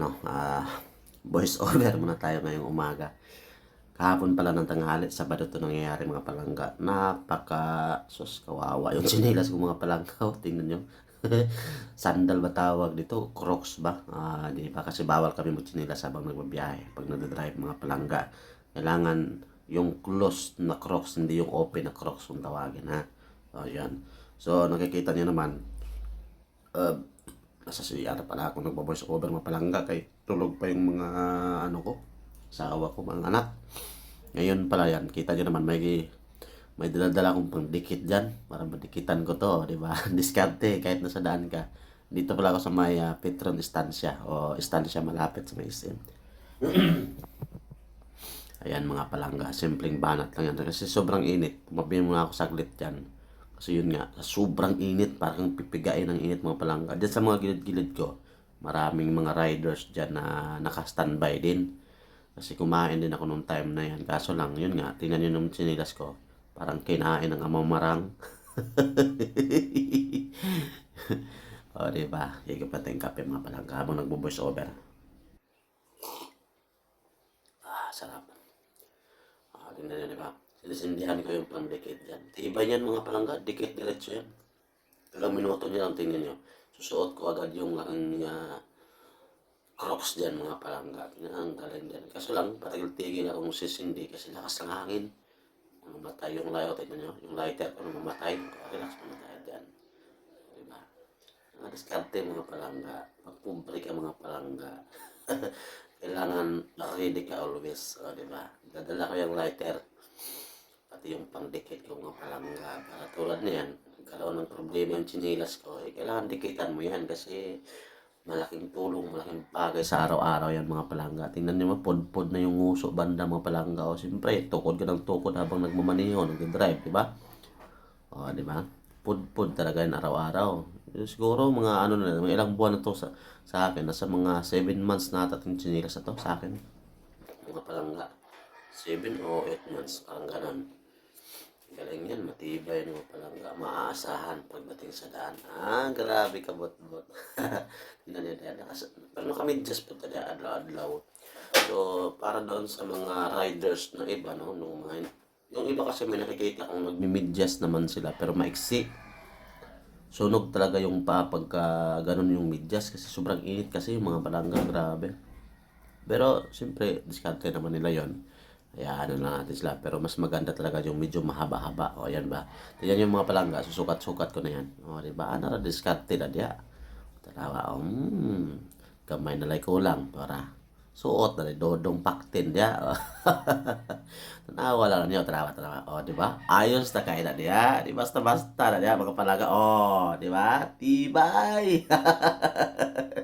ano, ah, voice over muna tayo ngayong umaga. Kahapon pala ng tanghali, Sabado to nangyayari mga palangga. Napaka, sus, kawawa yung sinilas ko mga palangga. Oh, tingnan nyo. Sandal ba tawag dito? Crocs ba? Ah, di ba? Kasi bawal kami magchinilas habang nagbabiyahe. Pag nagdadrive mga palangga. Kailangan yung closed na Crocs, hindi yung open na Crocs kung tawagin ha. O, yan. So, nakikita niyo naman, uh, nasa CR pala ako nagbo-voice over mga palangga kay tulog pa yung mga ano ko asawa ko mga anak ngayon pala yan kita nyo naman may may daladala akong pangdikit dyan para madikitan ko to di ba diskarte kahit nasa daan ka dito pala ako sa may ah, Petron Estancia o Estancia malapit sa may SM Ayan mga palangga, simpleng banat lang yan. Kasi sobrang init. Tumabi muna ako saglit dyan. Kasi yun nga, sobrang init, parang pipigain ng init mga palangga. Diyan sa mga gilid-gilid ko, maraming mga riders dyan na naka-standby din. Kasi kumain din ako nung time na yan. Kaso lang, yun nga, tingnan nyo nung sinilas ko, parang kinain ng amamarang. o, diba? Higop natin kape mga palangga habang nagbo-voice over. Ah, sarap. Ah, tingnan nyo, di ba? Sinisindihan ko yung pandikit dyan. Tiba yan mga palangga, dikit diretso yan. Ilang minuto nyo lang tingnan nyo. Susuot ko agad yung ang uh, crocs dyan mga palangga. Ang galing dyan. Kaso lang, patigil-tigil akong sisindi kasi lakas ng hangin. Mamatay yung light, tingnan nyo. Yung lighter ko mamatay. Relax muna tayo dyan. Diba? Mga diskarte mga palangga. Pagpumpri ka mga palangga. Kailangan ready ka always. O, diba? Dadala ko yung lighter pati yung pangdikit ko mga palangga. Para tulad niyan, nagkaroon ng problema yung chinilas ko, eh, kailangan dikitan mo yan kasi malaking tulong, malaking bagay sa araw-araw yan mga palangga. Tingnan niyo pod-pod na yung nguso banda mga palangga. O siyempre, tukod ka ng tukod habang nagmamaniho, nagdadrive, di ba? O, di ba? Pod-pod talaga yan araw-araw. Eh, Siguro mga ano na, mga ilang buwan na to sa, sa akin. Nasa mga 7 months na ata yung chinilas na to sa akin. Mga palangga. 7 o 8 months, parang ganun. Galing yan, matibay naman palangga. Maaasahan pagdating sa daan. Ah, grabe ka bot-bot. Tingnan niya dyan. Nakas- Ano kami just po tayo adlaw-adlaw. So, para doon sa mga riders na iba, no? Nung mga, yung iba kasi may nakikita kong nagmi-midjust naman sila, pero maiksi. Sunog talaga yung pa pagka ganun yung medyas kasi sobrang init kasi yung mga palangga, grabe. Pero, siyempre, diskarte naman nila yon Hayaan na lang natin sila. Pero mas maganda talaga yung medyo mahaba-haba. O, yan ba? Tignan yung mga palangga. Susukat-sukat ko na yan. O, di ba? Ano na diskarte na diya. Tanawa, hmm. Kamay na lay kulang. Para suot na rin. Dodong paktin diya. O. Tanawa lang niyo. Tanawa, tanawa. O, di ba? Ayos na kain na diya. Di basta-basta na diya. Mga palangga. O, di ba? Tibay.